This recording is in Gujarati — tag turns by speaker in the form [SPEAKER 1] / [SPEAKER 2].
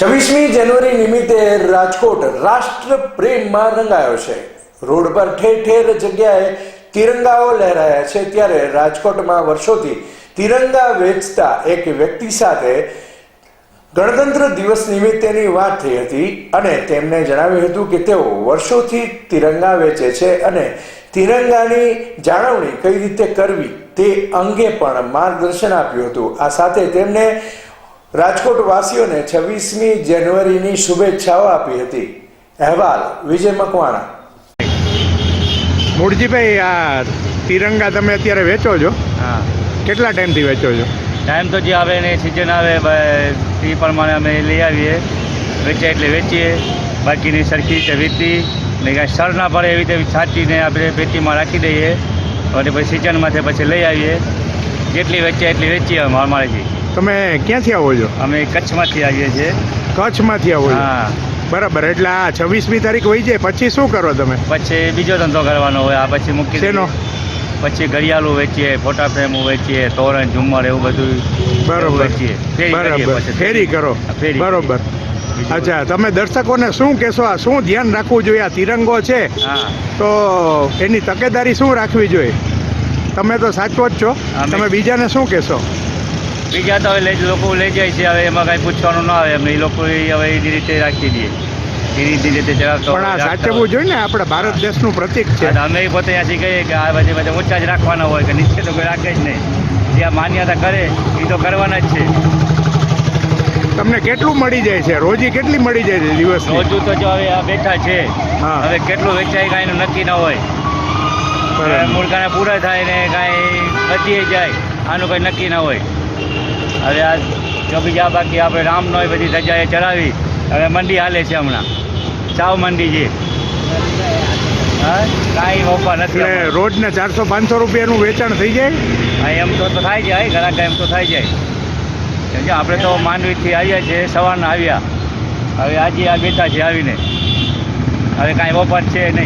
[SPEAKER 1] છવ્વીસમી જાન્યુઆરી નિમિત્તે રાજકોટ રાષ્ટ્ર પ્રેમમાં રંગાયો છે. રોડ પર ઠેર ઠેર જગ્યાએ તિરંગાઓ લહેરાયા છે. ત્યારે રાજકોટમાં વર્ષોથી તિરંગા વેચતા એક વ્યક્તિ સાથે ગણતંત્ર દિવસ નિમિત્તેની વાત થઈ હતી અને તેમણે જણાવ્યું હતું કે તેઓ વર્ષોથી તિરંગા વેચે છે અને તિરંગાની જાળવણી કઈ રીતે કરવી તે અંગે પણ માર્ગદર્શન આપ્યું હતું. આ સાથે તેમણે રાજકોટ વાસીઓને છવ્વીસમી જાન્યુઆરીની શુભેચ્છાઓ આપી હતી. અહેવાલ વિજય મકવાણા.
[SPEAKER 2] મૂળજીભાઈ આ તિરંગા તમે અત્યારે વેચો છો?
[SPEAKER 3] હા.
[SPEAKER 2] કેટલા ટાઈમથી વેચો છો?
[SPEAKER 3] ટાઈમ તો જે આવે ને સિઝન આવે તે એ પ્રમાણે અમે લઈ આવીએ. વેચીએ એટલે વેચીએ. બાકીની સરખી રીતે વેચી ને કાંઈ સર ના પડે એવી રીતે સાચીને આપણે પેટીમાં રાખી દઈએ. અને પછી સિઝનમાંથી પછી લઈ આવીએ. જેટલી વેચીએ એટલી વેચીએ અમે અમારેથી.
[SPEAKER 2] તમે ક્યાંથી આવો છો?
[SPEAKER 3] અમે કચ્છમાંથી આવીએ છીએ.
[SPEAKER 2] કચ્છમાંથી આવો છો?
[SPEAKER 3] હા.
[SPEAKER 2] બરાબર એટલે આ છવ્વીસમી તારીખ હોય છે પછી શું કરો તમે?
[SPEAKER 3] પછી બીજો ધંધો કરવાનો હોય આ પછી મૂકી દેનો
[SPEAKER 2] શેનો?
[SPEAKER 3] પછી ઘડિયાળું વેચીએ ફોટા ફ્રેમ વેચીએ તોરણ ઝુમ્મર એવું બધું
[SPEAKER 2] બરોબર.
[SPEAKER 3] વેચીએ.
[SPEAKER 2] બરાબર. ફેરી. કરો. બરોબર. અચ્છા તમે દર્શકોને શું કહેશો? આ શું ધ્યાન રાખવું જોઈએ? આ તિરંગો છે. તો એની તકેદારી શું રાખવી જોઈએ? તમે તો સાચો જ છો. તમે બીજાને શું કહેશો?
[SPEAKER 3] બીજા તો હવે લઈ લોકો લઈ જાય છે હવે એમાં કાંઈ પૂછવાનું ના આવે. એમને એ લોકો હવે એ રીતે રાખી દઈએ એની જ રીતે ચલાવતો
[SPEAKER 2] પણ આ સાચવવું જોઈએ ને? આપણે ભારત દેશનું પ્રતિક છે.
[SPEAKER 3] અમે પોતે ત્યાંથી કહીએ કે આ બધી બધા ઊંચા જ રાખવાના હોય કે નીચે તો કોઈ રાખે જ નહીં. જ્યાં માન્યતા કરે એ તો કરવાના જ છે.
[SPEAKER 2] તમને કેટલું મળી જાય છે? રોજી કેટલી મળી જાય છે દિવસ
[SPEAKER 3] રોજુ તો જો હવે આ બેઠા છે. હવે કેટલું વેચાય કાંઈ નક્કી ન હોય. મૂળકાના પૂરા થાય ને કાંઈ વધીએ જાય આનું કંઈ નક્કી ના હોય. હવે આ જો બીજા બાકી આપણે રામનો બધી રજાએ ચડાવી. હવે મંડી હાલે છે હમણાં. સાવ મંડી છે. હા? કાંઈ મોફા નથી.
[SPEAKER 2] રોજને ચારસો પાંચસો રૂપિયાનું વેચાણ થઈ જાય?
[SPEAKER 3] હા એમ તો તો થાય જાય ઘણા એમ તો થાય જાય. કેમ કે આપણે તો માંડવીથી આવ્યા છીએ સવારના આવ્યા. હવે આજે આ બેઠા છે આવીને. હવે કાંઈ વપાટ છે નહીં.